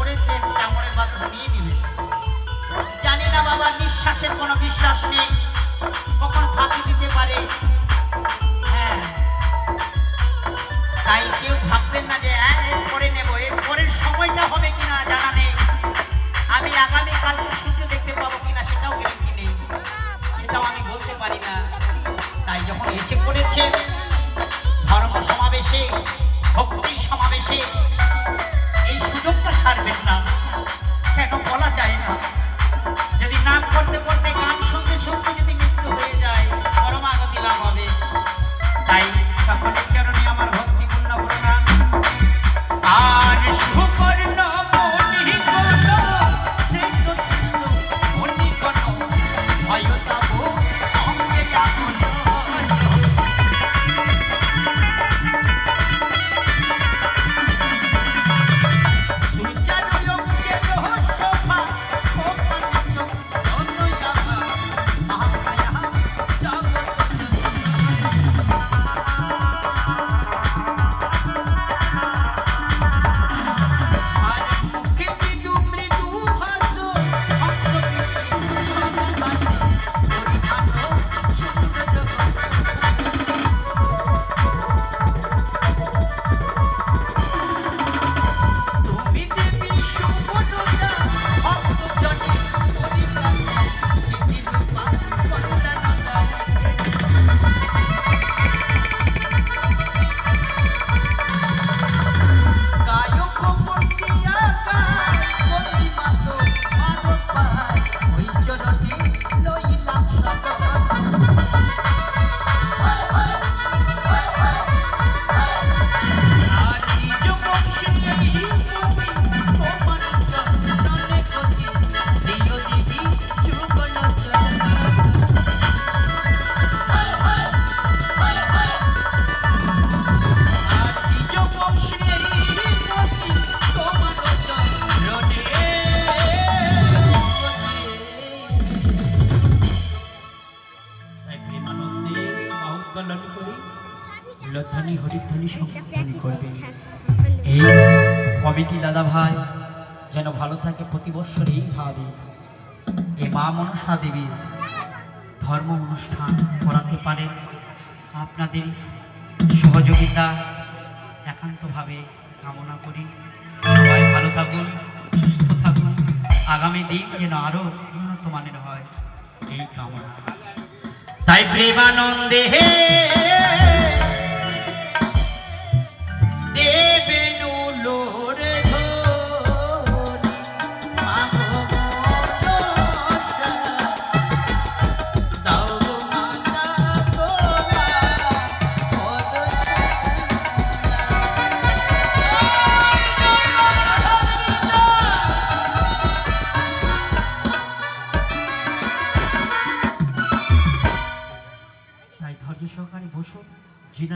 করেছে কামড়ের বা ধনিয়ে দিলেন জানি না বাবা নিঃশ্বাসের কোনো বিশ্বাস নেই। হরিধ্বনি করবে এই কমিটি দাদা ভাই যেন ভালো থাকে প্রতি বছর এইভাবে এই মা মনসা দেবীর ধর্ম অনুষ্ঠান করাতে পারে। আপনাদের সহযোগিতা একান্তভাবে কামনা করি। সবাই ভালো থাকুন, সুস্থ থাকুন। আগামী দিন যেন আরও উন্নত মানের হয় এই কামনা। তাই প্রেমানন্দে হে